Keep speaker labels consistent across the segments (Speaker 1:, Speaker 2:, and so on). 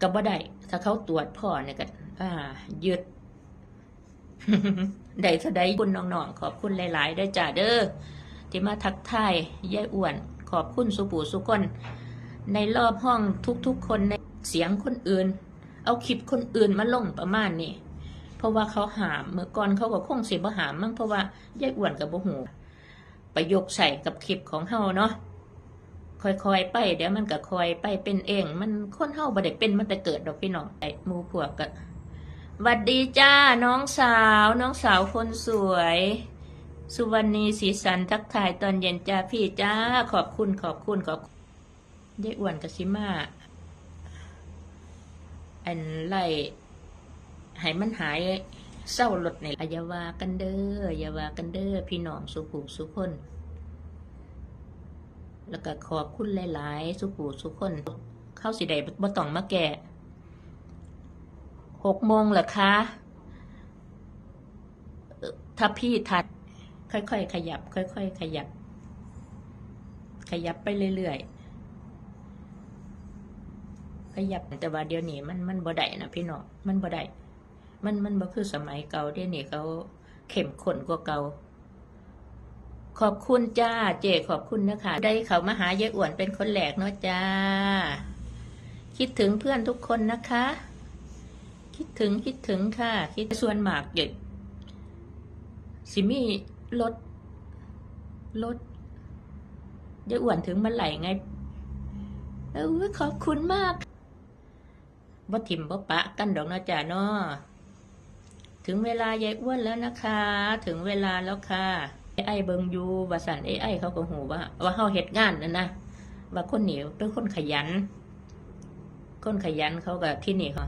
Speaker 1: ก็บ่ได้ถ้าเขาตรวจพ่อเนี่ยก็ยึดได้เท่าใดคุณน้องๆ ขอบคุณหลายๆได้จ้าเด้อที่มาทักทายยายอ้วน ขอบคุณสุปู่สุคน ในรอบห้องทุกๆคนในเสียงคนอื่น เอาคลิปคนอื่นมาลงประมาณนี้เพราะว่าเขาหามเมื่อก่อนเขาก็คงเสิบ่หามมั้งเพราะว่ายายอ้วนกับบ่หูประโยคใส่กับคลิปของเฮาเนาะ ค่อยๆไปเดี๋ยวมันก็ค่อยไปเป็นเอง มันคนเฮาบ่ได้เป็นมันแต่เกิดดอกพี่น้องไอ้หมู่พวกก็หวัดดีจ้าน้องสาว น้องสาวคนสวย สุวรรณีสีสันทักทายตอนเย็นจ้าพี่จ้าขอบคุณขอบคุณขอบคุณยายอ้วนกับซิมาอันไล่ให้มันหายเศร้าหลดในอายาวากันเด้ออยาวากันเด้อพี่น้องสุผูสุคน แล้วก็ขอบคุณหลาย ๆ สุผูสุคน เข้าสิได้บ่ต้องมาแก่หกโมงเหรอคะ ถ้าพี่ทัด ค่อย ๆ ขยับ ค่อย ๆ ขยับ ขยับไปเรื่อย ๆ ขยับแต่ว่าเดี๋ยวนี้มันมันบ่ได้นะพี่น้องมันบ่ได้มันมันบ่คือสมัยเก่าเดี๋ยวนี้เขาเข้มข้นกว่าเก่า ขอบคุณจ้า เจขอบคุณนะคะ ได้เขามาหายายอ้วนเป็นคนแหลกเนาะจ้า คิดถึงเพื่อนทุกคนนะคะ คิดถึงคิดถึงค่ะ คิดส่วนหมากเด็กสิมีรถรถยายอ้วนถึงมาไหลไงเออขอบคุณมากบ่ทิมบ่ปะกันดอกนะจ้าเนาะถึงเวลายายอ้วนแล้วนะคะ ถึงเวลาแล้วค่ะ ไอ้เบิงอยูว่าสันไอ้ไอ้เขาก็หูว่า ว่าเฮาเฮ็ดงานนั่นนะว่าคนเหนียวเป็นคนขยัน คนขยันเขาก็ที่นี่เขา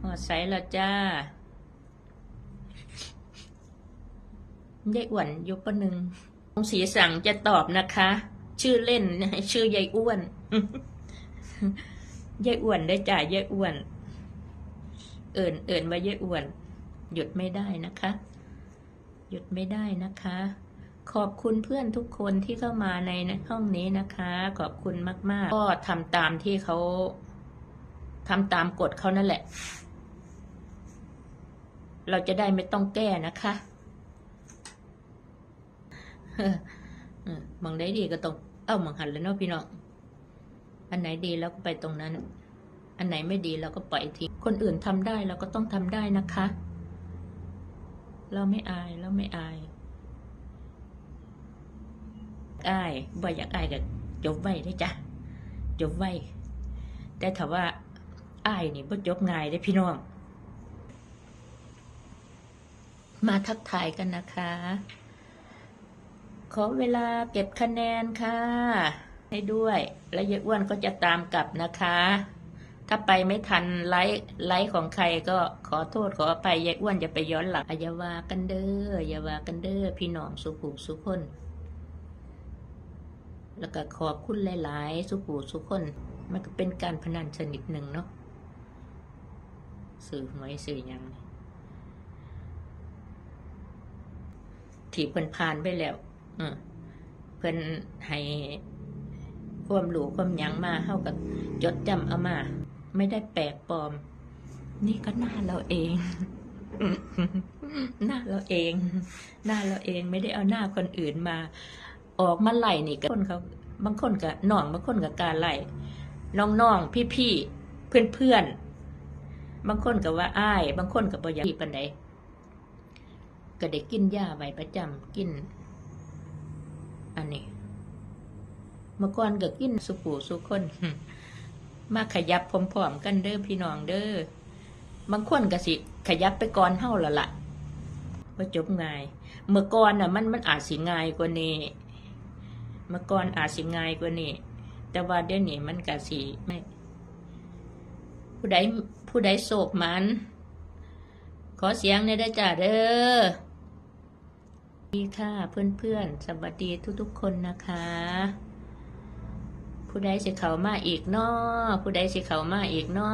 Speaker 1: หอดใสล้วจ้ายายอ้วนยุปหนึ่งสีสั่งจะตอบนะคะ ชื่อเล่นชื่อยายอ้วนยายอ้วนได้จ่ายยายอ้วน เอิญเอิญว่ายายอ้วน หยุดไม่ได้นะคะ ยุดไม่ได้นะคะ ขอบคุณเพื่อนทุกคนที่เข้ามาในห้องนี้นะคะ ขอบคุณมาก ๆ ก็ทำตามที่เขาทำตามกฎเขานั่นแหละ เราจะได้ไม่ต้องแก้นะคะมองได้ดีก็ต้องเอ้ามองหันแล้วเนาะพี่น้อง อันไหนดีเราก็ไปตรงนั้น อันไหนไม่ดีเราก็ปล่อยทิ้ง คนอื่นทำได้เราก็ต้องทำได้นะคะ เราไม่อายเราไม่อายอายบ่อยากอายก็จบไว้ได้จ้ะจบไว้แต่ถ้าว่าอายนี่บ่จบง่ายได้พี่น้อง มาทักทายกันนะคะ ขอเวลาเก็บคะแนนค่ะ ให้ด้วย แล้วยายอ้วนก็จะตามกลับนะคะ ถ้าไปไม่ทันไลฟ์ไลฟ์ของใครก็ขอโทษขออภัยยายอ้วนจะไปย้อนหลังอย่าว่ากันเด้ออย่าว่ากันเด้อพี่น้องสุผูสุคน แล้วก็ขอบคุณหลาย ๆ สุผูสุคน มันก็เป็นการพนันชนิดหนึ่งเนาะสื่อหวยสื่อยังที่เพิ่นผ่านไปแล้วเออเพิ่นให้ความรู้ความยังมาเฮากับจดจำเอามา ไม่ได้แปลกปลอม นี่ก็หน้าเราเอง หน้าเราเอง หน้าเราเองไม่ได้เอาหน้าคนอื่นมา ออกมาไล่นี่ก็คนเขาบางคนก็น้องบางคนก็การไล่น้องๆพี่ๆเพื่อนๆบางคนก็ว่าอ้าย บางคนก็บ่อยากปานใดก็ได้กินยาไว้ประจำกิน อันนี้เมื่อก่อนก็กินสุปูสุคน มาขยับพร้อมๆกันเด้อพี่น้องเด้อบางคนก็สิ ขยับไปก่อนเฮาละละว่าจบง่าย เมื่อก่อนน่ะ มันมันอาจสิง่ายกว่านี้ เมื่อก่อนอาจสิง่ายกว่านี้ แต่ว่าเดี๋ยวนี้มันก็สิไม่ ผู้ใดผู้ใดโศกมัน ขอเสียงในได้จ้าเด้อดีค่ะเพื่อนๆ สวัสดีทุกๆคนนะคะ ผู้ใดสิเขามาอีกนอผู้ใดสิเขามาอีกนอ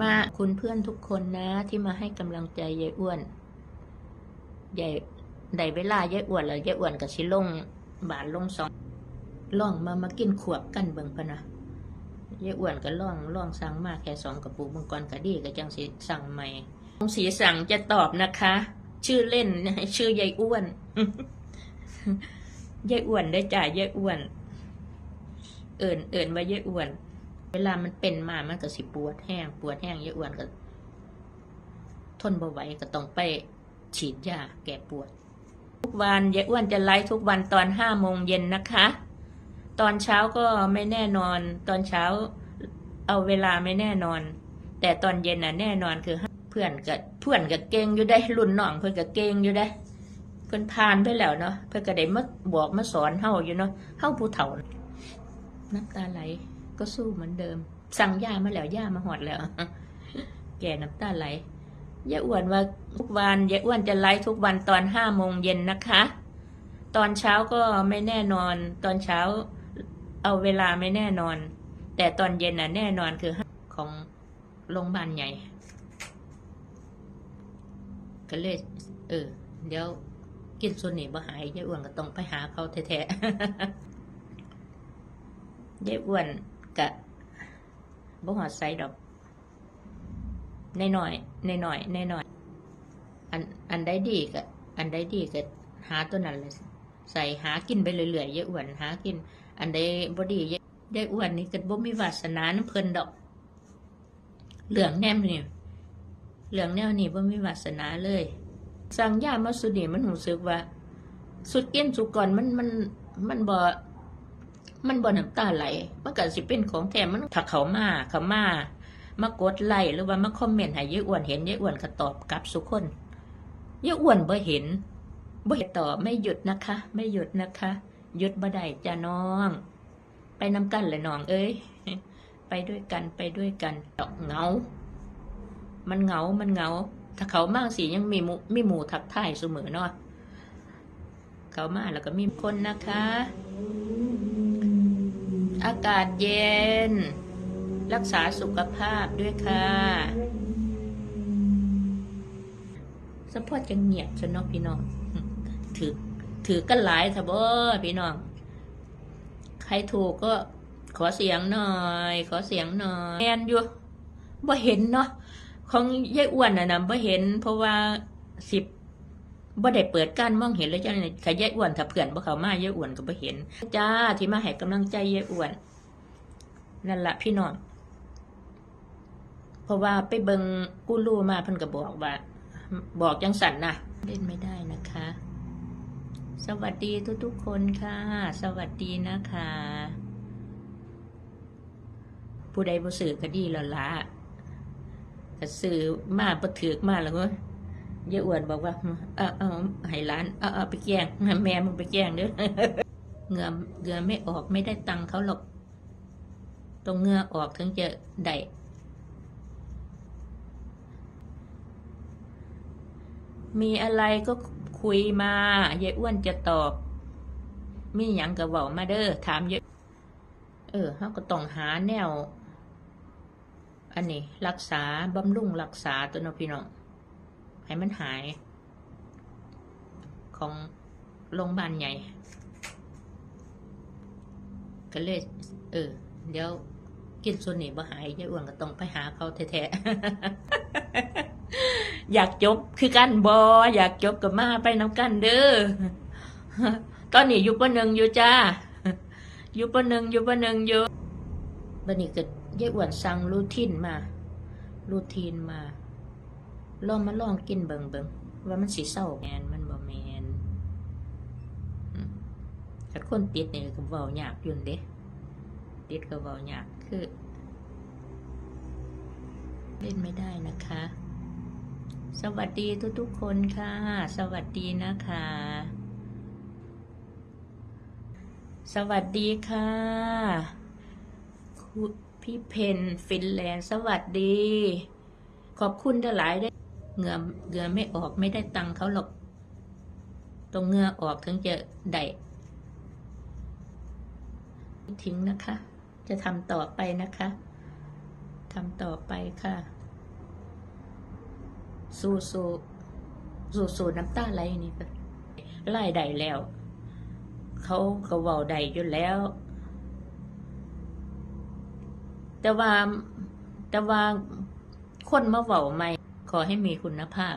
Speaker 1: มาคุณเพื่อนทุกคนนะ ที่มาให้กำลังใจยายอ้วนยายได้เวลายายอ้วนแล้วยายอ้วนกับชิลงบานลงสองล่องมามากินขวบกันเบิ่งพะนะยายอ้วนก็ล่องล่องสั่งมาแค่สองกระปุกมังกรก็ดีก็จังสิสั่งใหม่องสีสั่งจะตอบนะคะ ชื่อเล่นชื่อยายอ้วนยายอ้วนได้จ่ายยายอ้วน เอิญเอิญว่ายายอ้วน เวลามันเป็นมามันก็สิปวดแห้ง ปวดแห้งเยายอ้วนก็ ทนบ่ไหวก็ต้องไปฉีดยาแก้ปวด ทุกวันเยายอ้วนจะไลฟ์ทุกวันตอนห้าโมงเย็นนะคะ ตอนเช้าก็ไม่แน่นอน ตอนเช้า เอาเวลาไม่แน่นอน แต่ตอนเย็นน่ะแน่นอนคือเพื่อนกับเพื่อนกับเก่งอยู่ได้รุ่นน้องเพื่อนกับเก่งอยู่ได้เพื่อนผ่านไปแล้วเนาะเพื่อนก็ได้มาบอกมาสอนเฮาอยู่เนาะเฮาผู้เฒ่า น้ำตาไหล ก็สู้เหมือนเดิม สั่งยามาแล้วยามาหอดแล้ว แก่น้ำตาไหลยายอ้วนว่าทุกวันยายอ้วนจะไลฟ์ทุกวันตอนห้าโมงเย็นนะคะ ตอนเช้าก็ไม่แน่นอน ตอนเช้าเอาเวลาไม่แน่นอน แต่ตอนเย็นน่ะแน่นอนคือของโรงพยาบาลใหญ่ ก็เลยเออ เดี๋ยวกินส่วนนี้บ่หายยายอ้วนก็ต้องไปหาเขาแท้ๆ เยายอ้วนกะบ่หอดใส่ดอกในหน่อยในหน่อยในหน่อยๆอันอันใดดีก็อันใดดีก็หาตัวนั้นเลยใส่หากินไปเรื่อยๆเยายอ้วนหากิน อันใดบ่ดียายยายอ้วนนี่ก็บ่มีวาสนาน้ำเพลินดอก เหลืองแนมนี่เหลืองแนวนี่บ่มีวาสนาเลย สั่งยามาสุดีมันรู้สึกว่า สุดเกินสุดก่อนมันมันมันบ่ มันบ่น้ำตาไหลมันก็สิเป็นของแท้มันถ้าเขามาเขามามากดไลค์หรือว่ามาคอมเมนต์ให้ยายอ้วนเห็นยายอ้วนก็ตอบกลับสุกคนยายอ้วนบ่เห็นบ่เห็นตอบไม่หยุดนะคะ ไม่หยุดนะคะหยุดบ่ได้จ้าน้อง ไปนำกันเลยน้องเอ้ยไปด้วยกันไปด้วยกันดอกเหงา มันเหงา มันเหงา ถ้าเขามากสิยังมีมูมีหมูทักทายเสมอเนาะเขามาแล้วก็มีคนนะคะ อากาศเย็น รักษาสุขภาพด้วยค่ะสะพอจะเงียบซะเนาะพี่น้อง ถือถือกันหลายทะบ่พี่น้อง ใครถูกก็ขอเสียงหน่อย ขอเสียงหน่อยแอนอยู่บ่เห็นเนาะของยายอ้วนน่ะนะบ่เห็น เพราะว่าสิบ บ่ได้เปิดการมองเห็นเลยจ้าเนี่ยขยายอ้วนถ้าเพื่อนบ่เข้ามายายอ้วนก็บ่เห็น จ้าที่มาให้กำลังใจยายอ้วน นั่นละพี่น้องเพราะว่าไปเบิงกูรูมาเพิ่นก็บอกว่า บอกจังสันนะเล่นไม่ได้นะคะ สวัสดีทุกๆคนค่ะ สวัสดีนะคะ ผู้ใดบ่สื่อก็ดีแล้วละก็สื่อมาบ่ถือกมาแล้วก็ ยายอ้วนบอกว่า เอาเอาให้ร้านเอาเอาไปแกล้งแม่มึงไปแกล้งเด้อเหงื่อเหงื่อไม่ออกไม่ได้ตังค์เขาหรอกตรงเหงื่อออกถึงจะได้มีอะไรก็คุยมายายอ้วนจะตอบ มีหยังก็เว้ามาเด้อถามเยอะเออเขาก็ต้องหาแนว อันนี้ รักษาบำรุงรักษาตัวน้องพี่น้อง ให้มันหาย ของโรงพยาบาลใหญ่ ก็เลย เออ เดี๋ยวกินส่วนนี้บ่หายยายอ้วนก็ต้องไปหาเขาแท้ๆ อยากจบคือกันบออยากจบกับมาไปน้ำกันเด้อ ตอนนี้อยู่ปหนึ่งอยู่จ้า อยู่ปหนึ่งอยู่ปหนึ่งอยู่บันนี้ก็ยายอ้วนสั่งรูทีนมา รูทีนมา ลองมาลองกินเบิงเบิงว่ามันสีเศร้าแมนมันบ่แมนถ้าคนติดเนี่ยก็เว้ายากยุ่นเด้ติดก็เว้ายากคือ เล่นไม่ได้นะคะ สวัสดีทุกๆคนค่ะ สวัสดีนะคะ สวัสดีค่ะพี่เพนฟินแลนด์สวัสดี ขอบคุณทั้งหลายได้ เหงื่อเหงื่อไม่ออกไม่ได้ตังเขาหรอก ตรงเหงื่อออกถึงจะได้ทิ้งนะคะ จะทำต่อไปนะคะทำต่อไปค่ะ สู้สู้สู้สู้น้ำตาไหลนี่ก็ไล่ได้แล้ว เขาเขาเว้าได้อยู่แล้ว แต่ว่าแต่ว่าคนมาเว้าใหม่ ขอให้มีคุณภาพ